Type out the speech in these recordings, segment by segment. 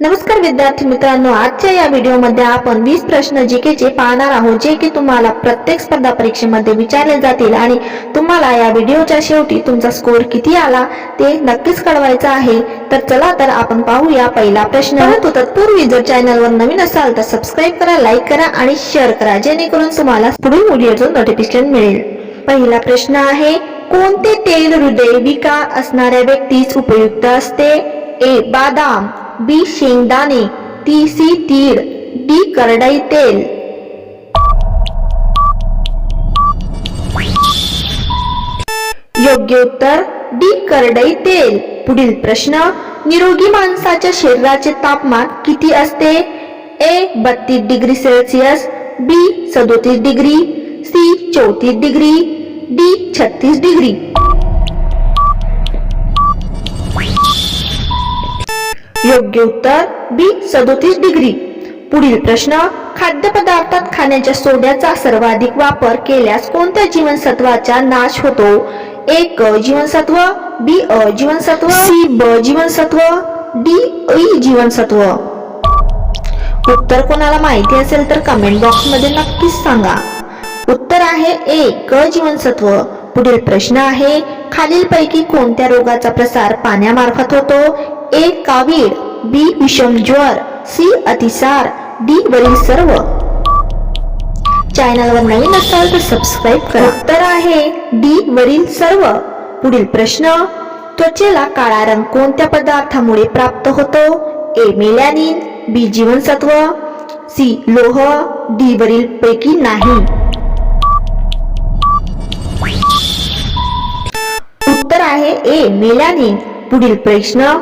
नमस्कार विद्यार्थी मित्रांनो आजच्या या व्हिडिओमध्ये आपण वीस प्रश्न जीकेचे पाहणार आहोत जे की तुम्हाला प्रत्येक स्पर्धा परीक्षेमध्ये विचारले जातील आणि तुम्हाला या व्हिडिओच्या शेवटी तुमचा स्कोर किती आला ते नक्कीच कळवायचं आहे. तर चला तर आपण पाहूया पहिला प्रश्न. परंतु तत्पूर्वी जर चॅनलवर नवीन असाल तर सबस्क्राईब करा लाईक करा आणि शेअर करा जेणेकरून तुम्हाला पुढील व्हिडिओचं नोटिफिकेशन मिळेल. पहिला प्रश्न आहे कोणते तेल हृदय विकार असणाऱ्या व्यक्तीस उपयुक्त असते? ए बादाम बी शेंगदाणे ती सी तीळ डी करडई तेल. योग्य उत्तर डी करडई तेल. पुढील प्रश्न निरोगी माणसाच्या शरीराचे तापमान किती असते? ए बत्तीस डिग्री सेल्सिअस बी सदोतीस डिग्री सी चौतीस डिग्री डी छत्तीस डिग्री. योग्य उत्तर बी सदोतीस डिग्री. पुढील प्रश्न खाद्यपदार्थात खाण्याच्या सोड्याचा सर्वाधिक वापर केल्यास कोणत्या जीवनसत्वाचा नाश होतो? एक क जीवनसत्व बी अ जीवनसत्व सी ब जीवनसत्व डी ई जीवनसत्व उत्तर कोणाला माहिती असेल तर कमेंट बॉक्समध्ये नक्कीच सांगा. उत्तर आहे ए क जीवनसत्व पुढील प्रश्न आहे खालीलपैकी कोणत्या रोगाचा प्रसार पाण्यामार्फत होतो? ए कावीळ बी विषम ज्वर सी अतिसार डी वरील सर्व. चॅनलवर नवीन असाल तर सबस्क्राईब करा. उत्तर आहे डी वरील सर्व. पुढील प्रश्न त्वचेला काळा रंग कोणत्या पदार्थामुळे प्राप्त होतो? ए मेलॅनिन बी जीवनसत्व सी लोह डी वरील पैकी नाही. उत्तर आहे ए मेलॅनिन पुढील प्रश्न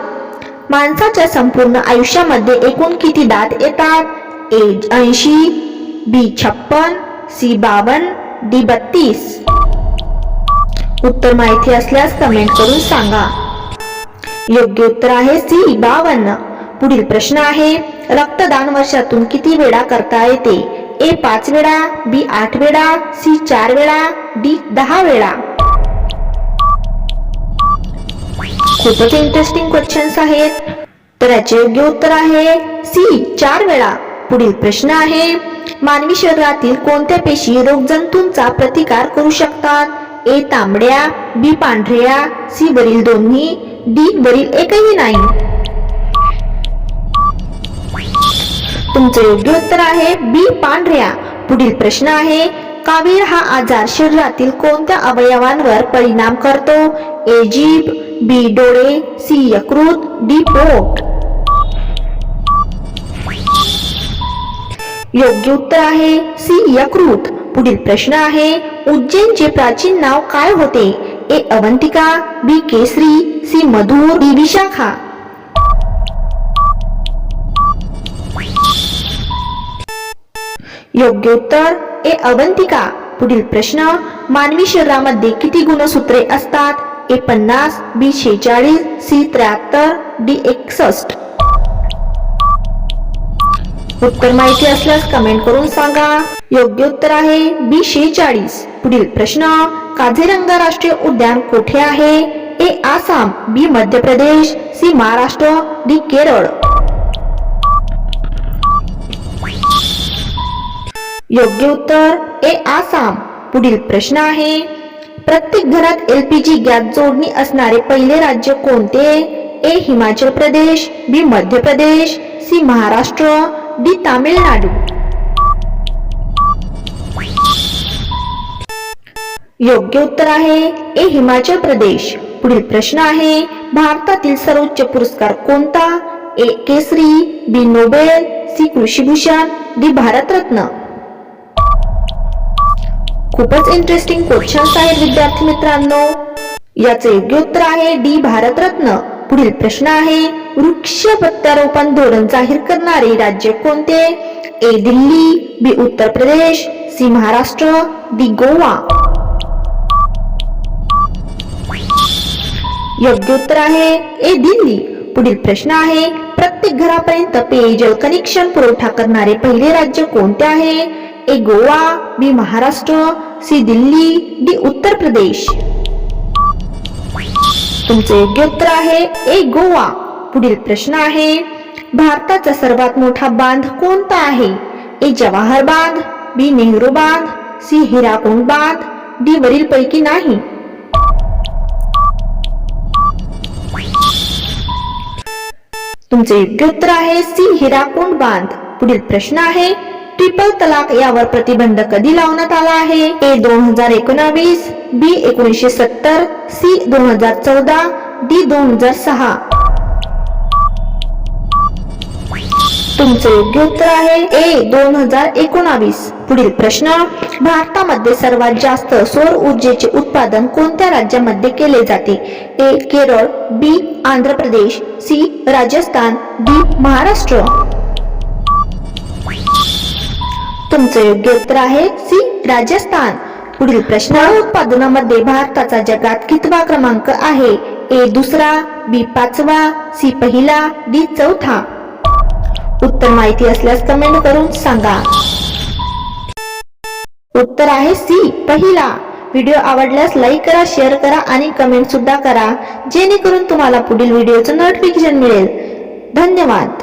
माणसाच्या संपूर्ण आयुष्यामध्ये एकूण किती दात येतात? ए ऐंशी बी छप्पन सी बावन डी बत्तीस. उत्तर माहिती असल्यास कमेंट करून सांगा. योग्य उत्तर आहे सी बावन्न पुढील प्रश्न आहे रक्तदान वर्षातून किती वेळा करता येते? ए पाच वेळा बी आठ वेळा सी चार वेळा डी दहा वेळा. खूपच इंटरेस्टिंग क्वेश्चन्स आहेत. तर याचे योग्य उत्तर आहे सी चार वेळा. पुढील प्रश्न आहे मानवी शरीरातील कोणत्या पेशी रोगजंतूंचा प्रतिकार करू शकतात? ए तांबड्या बी पांढऱ्या सी वरील दोन्ही डी वरील एकही नाही. तुमचे योग्य उत्तर आहे बी पांढऱ्या. पुढील प्रश्न आहे कावीर हा आजार शरीरातील कोणत्या अवयवांवर परिणाम करतो? ए जीभ बी डोळे सी यकृत डी पोट योग्य उत्तर आहे सी यकृत. पुढील प्रश्न आहे उज्जैनचे प्राचीन नाव काय होते? A Avantika, B Kesari, C Madhur, D Vishakha. योग्य उत्तर, ए अवंतिका. पुढील प्रश्न, मानवी शरीरामध्ये किती गुणसूत्रे असतात? ए पन्नास बी शेचाळीस सी त्र्याहत्तर डी एकसष्ट. उत्तर माहिती असल्यास कमेंट करून सांगा. योग्य उत्तर आहे बी शेचाळीस पुढील प्रश्न काझीरंगा राष्ट्रीय उद्यान कोठे आहे? A Assam B Madhya Pradesh C Maharashtra D Kerala. योग्य उत्तर ए आसाम. पुढील प्रश्न आहे प्रत्येक घरात एलपीजी गॅस जोडणी असणारे पहिले राज्य कोणते? ए Himachal Pradesh B Madhya Pradesh C Maharashtra D Tamil Nadu. योग्य उत्तर आहे ए हिमाचल प्रदेश. पुढील प्रश्न आहे भारतातील सर्वोच्च पुरस्कार कोणता? A Kesari B Nobel C Krishi Bhushan D Bharat Ratna. खूपच इंटरेस्टिंग क्वेश्चन्स आहेत विद्यार्थी मित्रांनो. याचे योग्य उत्तर आहे डी भारतरत्न. पुढील प्रश्न आहे वृक्ष प्रत्यारोपण धोरण जाहीर करणारे राज्य कोणते? A Delhi B Uttar Pradesh C Maharashtra D Goa. योग्य उत्तर आहे ए दिल्ली. पुढील प्रश्न आहे प्रत्येक घरापर्यंत पेयजल कनेक्शन पुरवठा करणारे पहिले राज्य कोणते आहे? A Goa B Maharashtra C Delhi D Uttar Pradesh. तुमचे योग्य उत्तर आहे ए गोवा. पुढील प्रश्न आहे भारताचा सर्वात मोठा बांध कोणता आहे? ए जवाहर बांध बी नेहरू बांध सी हिराकुंड बांध डी वरील पैकी नाही. तुमचे योग्य उत्तर आहे सी हिराकुंड बांध. पुढील प्रश्न आहे ट्रिपल तलाक यावर प्रतिबंध कधी लावण्यात आला आहे? ए दोन हजार एकोणावीस बी एकोणीसशे सत्तर सी दोन हजार चौदा डी दोन हजार सहा. तुमचं योग्य उत्तर आहे ए दोन हजार एकोणावीस. पुढील प्रश्न भारतामध्ये सर्वात जास्त सौर ऊर्जेचे उत्पादन कोणत्या राज्यामध्ये केले जाते? A Kerala B Andhra Pradesh C Rajasthan D Maharashtra. तुमचं योग्य उत्तर आहे सी राजस्थान. पुढील प्रश्न. उत्पादनामध्ये भारताचा जगात कितवा क्रमांक आहे? ए दुसरा बी पाचवा सी पहिला डी चौथा. उत्तर माहिती असल्यास कमेंट करून सांगा. उत्तर आहे सी पहिला. व्हिडिओ आवडल्यास लाईक करा शेअर करा आणि कमेंट सुद्धा करा. जेणेकरून तुम्हाला पुढील व्हिडिओचं नोटिफिकेशन मिळेल. धन्यवाद.